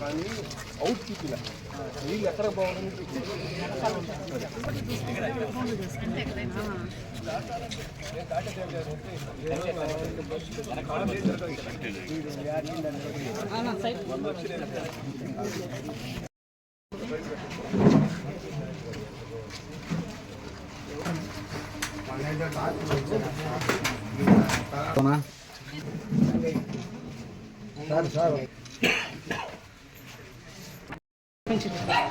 కానీ అవుట్ చూపిలా నీళ్ళు ఎక్కడ పోవాలని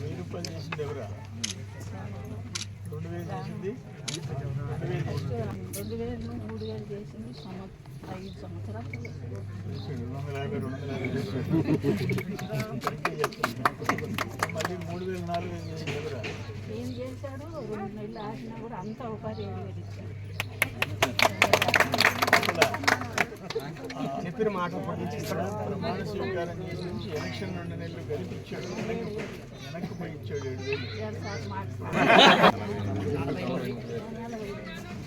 వెయ్యి రూపాయలు చేసింది. ఎవరా రెండు వేలు చేసింది. రెండు వేలు రెండు వేలు మూడు వేలు చేసింది. మళ్ళీ మూడు వేలు నాలుగు వేలు ఏం చేశాడు రెండు నెలలు ఆడినా కూడా అంత ఉపాధి చెప్పిన మాట ప్రమాణ స్వీకారం చేసి నుంచి ఎలక్షన్ రెండు నెలలు వెనక్కి పోయి ఇచ్చాడు ఏడు వేలు.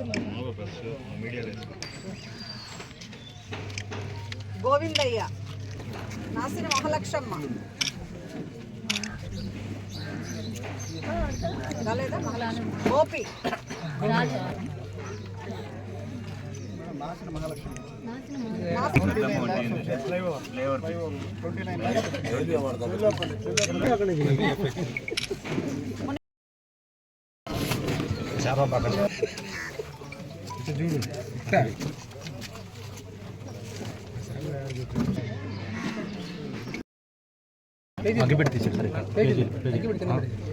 గోవిందయ్య నాసిన మహాలక్ష్మ రాలేదా? మహాలక్ష్మి గోపి చాలా బాగా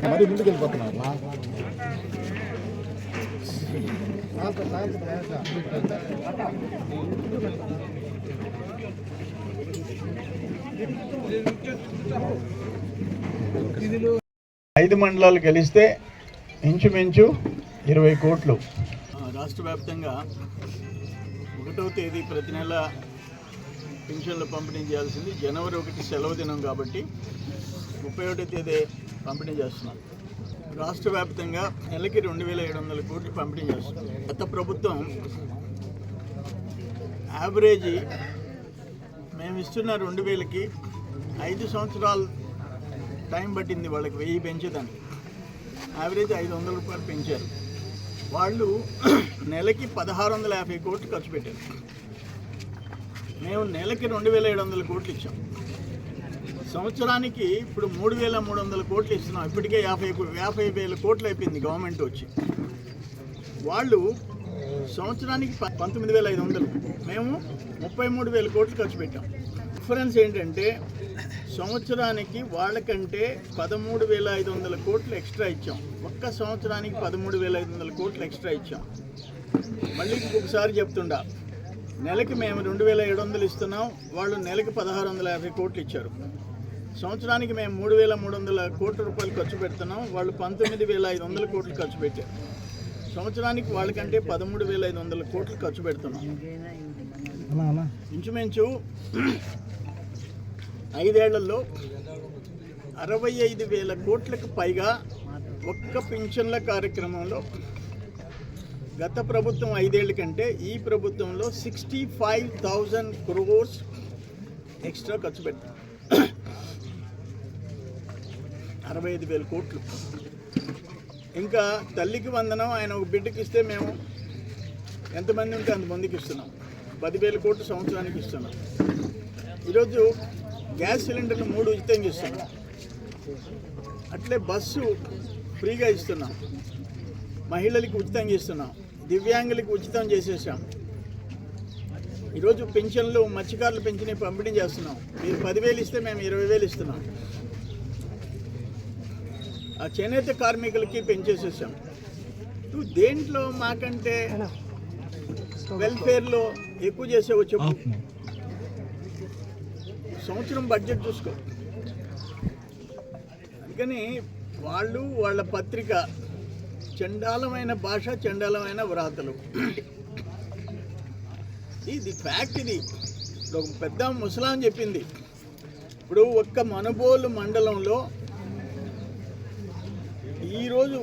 మరి ముందుకు వెళ్ళిపోతున్నారు ఐదు మండలాలు గెలిస్తే ఇంచుమించు ఇరవై కోట్లు. రాష్ట్ర వ్యాప్తంగా ఒకటవ తేదీ ప్రతి నెల పెన్షన్లు పంపిణీ చేయాల్సింది. జనవరి ఒకటి సెలవు దినం కాబట్టి ముప్పై ఒకటో తేదీ పంపిణీ చేస్తున్నాం. రాష్ట్ర వ్యాప్తంగా నెలకి రెండు వేల ఏడు వందల కోట్లు పంపిణీ చేస్తున్నాం. గత ప్రభుత్వం యావరేజీ మేము ఇస్తున్న రెండు వేలకి ఐదు సంవత్సరాలు టైం పట్టింది వాళ్ళకి వెయ్యి పెంచేదానికి. యావరేజ్ ఐదు వందల రూపాయలు పెంచారు. వాళ్ళు నెలకి పదహారు వందల యాభై కోట్లు ఖర్చు పెట్టారు. మేము నెలకి రెండు వేల ఏడు వందల కోట్లు ఇచ్చాం. సంవత్సరానికి ఇప్పుడు మూడు వేల మూడు వందల కోట్లు ఇస్తున్నాం. ఇప్పటికే యాభై కో- యాభై వేల కోట్లు అయిపోయింది గవర్నమెంట్ వచ్చి. వాళ్ళు సంవత్సరానికి ప- పంతొమ్మిది వేల ఐదు వందలు. మేము ముప్పై మూడు వేల కోట్లు ఖర్చు పెట్టాం. డిఫరెన్స్ ఏంటంటే సంవత్సరానికి వాళ్ళకంటే పదమూడు వేల ఐదు వందల కోట్లు ఎక్స్ట్రా ఇచ్చాం. ఒక్క సంవత్సరానికి పదమూడు వేల ఐదు వందల కోట్లు ఎక్స్ట్రా ఇచ్చాం. మళ్ళీ ఇంకొకసారి చెప్తుండా నెలకి మేము రెండు వేల ఏడు వందలు ఇస్తున్నాం వాళ్ళు నెలకి పదహారు వందల యాభై కోట్లు ఇచ్చారు. సంవత్సరానికి మేము మూడు వేల మూడు వందల కోట్ల రూపాయలు ఖర్చు పెడుతున్నాం వాళ్ళు పంతొమ్మిది వేల ఐదు వందల కోట్లు ఖర్చు పెట్టారు. సంవత్సరానికి వాళ్ళకంటే పదమూడు వేల ఐదు వందల కోట్లు ఖర్చు పెడుతున్నాం. ఇంచుమించు ఐదేళ్ళలో అరవై ఐదు వేల కోట్లకు పైగా ఒక్క పింఛన్ల కార్యక్రమంలో గత ప్రభుత్వం ఐదేళ్ళ కంటే ఈ ప్రభుత్వంలో sixty five thousand crores extra ఖర్చు పెట్టారు అరవై ఐదు వేల కోట్లు. ఇంకా తల్లికి వందనం ఆయన ఒక బిడ్డకి ఇస్తే మేము ఎంతమంది ఉంటే అంతమందికి ఇస్తున్నాం. పదివేల కోట్లు సంవత్సరానికి ఇస్తున్నాం. ఈరోజు గ్యాస్ సిలిండర్లు మూడు ఉచితంగా ఇస్తున్నాం అట్లే బస్సు ఫ్రీగా ఇస్తున్నాం. మహిళలకి ఉచితంగా ఇస్తున్నాం దివ్యాంగులకి ఉచితం చేసేసాం. ఈరోజు పెన్షన్లు మత్స్యకారులు పెన్షన్ పంపిణీ చేస్తున్నాం. మీరు పదివేలు ఇస్తే మేము ఇరవై వేలు ఇస్తున్నాం. ఆ చేనేత కార్మికులకి పెంచేసేసాం. నువ్వు దేంట్లో మాకంటే వెల్ఫేర్లో ఎక్కువ చేసేవో చెప్పు. సంవత్సరం బడ్జెట్ చూసుకో. అందుకని వాళ్ళు వాళ్ళ పత్రిక చండాలమైన భాష చండాలమైన వ్రాతలు. ఇది ఫ్యాక్ట్ ఇది. ఒక పెద్ద ముసలాం చెప్పింది. ఇప్పుడు ఒక్క మనబోలు మండలంలో ఈరోజు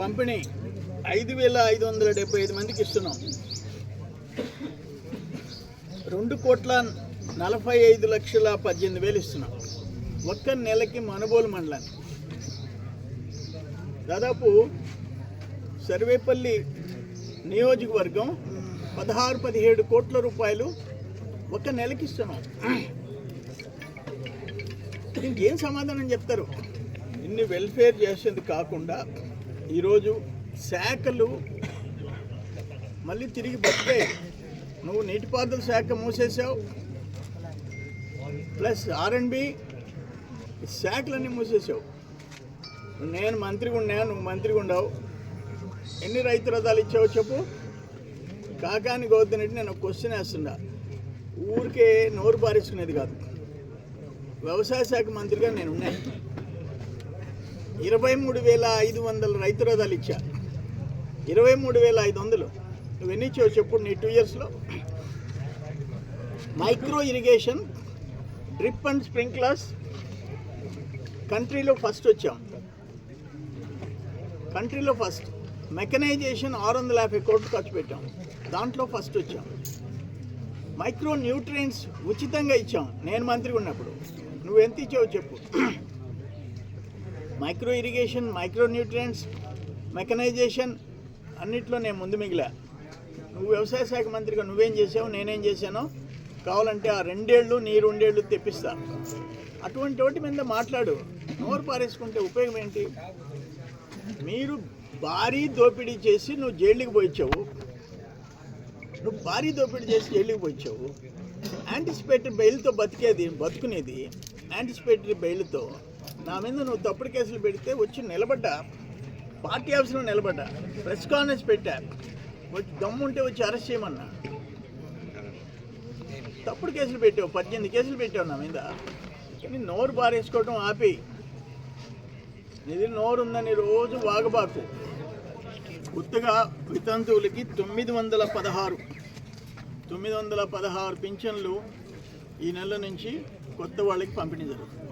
పంపిణీ ఐదు వేల ఐదు వందల డెబ్బై ఐదు మందికి ఇస్తున్నాం. రెండు కోట్ల నలభై ఐదు లక్షల పద్దెనిమిది వేలు ఇస్తున్నాం. ఒక్క నెలకి మనుబోలు మండలానికి. దాదాపు సర్వేపల్లి నియోజకవర్గం పదహారు పదిహేడు కోట్ల రూపాయలు ఒక నెలకి ఇస్తున్నాం. దీనికి ఏం సమాధానం చెప్తారు? ఇన్ని వెల్ఫేర్ చేసేది కాకుండా ఈరోజు శాఖలు మళ్ళీ తిరిగి బతికాయి నువ్వు నీటిపారుదల శాఖ మూసేసావు ప్లస్ ఆర్ఎండ్బి శాఖలన్నీ మూసేసావు. నేను మంత్రిగా ఉన్నా నువ్వు మంత్రిగా ఉండవు. ఎన్ని రైతు రథాలు ఇచ్చావు చెప్పు. కాకాని గౌతమిరెడ్డి నేను క్వశ్చన్ వేస్తున్నా. ఊరికే నోరు పారేసుకునేది కాదు. వ్యవసాయ శాఖ మంత్రిగా నేను ఉన్నాను ఇరవై మూడు వేల ఐదు వందల రైతు రథాలు ఇచ్చా. ఇరవై మూడు వేల ఐదు వందలు. నువ్వు ఎన్ని ఇచ్చావు చెప్పు నీ టూ ఇయర్స్లో micro irrigation drip and sprinklers కంట్రీలో ఫస్ట్ వచ్చాం. కంట్రీలో ఫస్ట్ మెకనైజేషన్ ఆరు వందల యాభై కోట్లు ఖర్చు పెట్టాం. దాంట్లో ఫస్ట్ వచ్చాం. మైక్రో న్యూట్రియంట్స్ ఉచితంగా ఇచ్చాం. నేను మంత్రిగా ఉన్నప్పుడు. నువ్వు ఎంత ఇచ్చావో చెప్పు. Micro irrigation micro nutrients mechanisation అన్నిట్లో నేను ముందు మిగిలా. నువ్వు వ్యవసాయ శాఖ మంత్రిగా నువ్వేం చేసావు నేనేం చేశానో కావాలంటే ఆ రెండేళ్ళు నీ రెండేళ్ళు తెప్పిస్తా. అటువంటి వాటి మీద మాట్లాడు. నోరు పారేసుకుంటే ఉపయోగం ఏంటి? మీరు భారీ దోపిడీ చేసి నువ్వు జైలుకి పోయించావు నువ్వు భారీ దోపిడీ చేసి జైలుకి పోయించావు యాంటిసిపేటరీ బెయిల్తో బతికేది బతుకునేది యాంటిసిపేటరీ బెయిల్తో నా మీద నువ్వు తప్పుడు కేసులు పెడితే వచ్చి నిలబడ్డా? పార్టీ ఆఫీస్లో నిలబడ్డా? ప్రెస్ కాన్ఫరెన్స్ పెట్టా? వచ్చి దమ్ముంటే వచ్చి అరెస్ట్ చేయమన్నా? తప్పుడు కేసులు పెట్టావు పద్దెనిమిది కేసులు పెట్టావు నా మీద. కానీ నోరు పారేసుకోవటం ఆపి. నిధులు నోరు ఉందని రోజు వాగబాకు. గుర్తుగా వితంతువులకి తొమ్మిది వందల పదహారు. తొమ్మిది వందల పదహారు పింఛన్లు ఈ నెల నుంచి కొత్త వాళ్ళకి పంపిణీ జరుగుతుంది.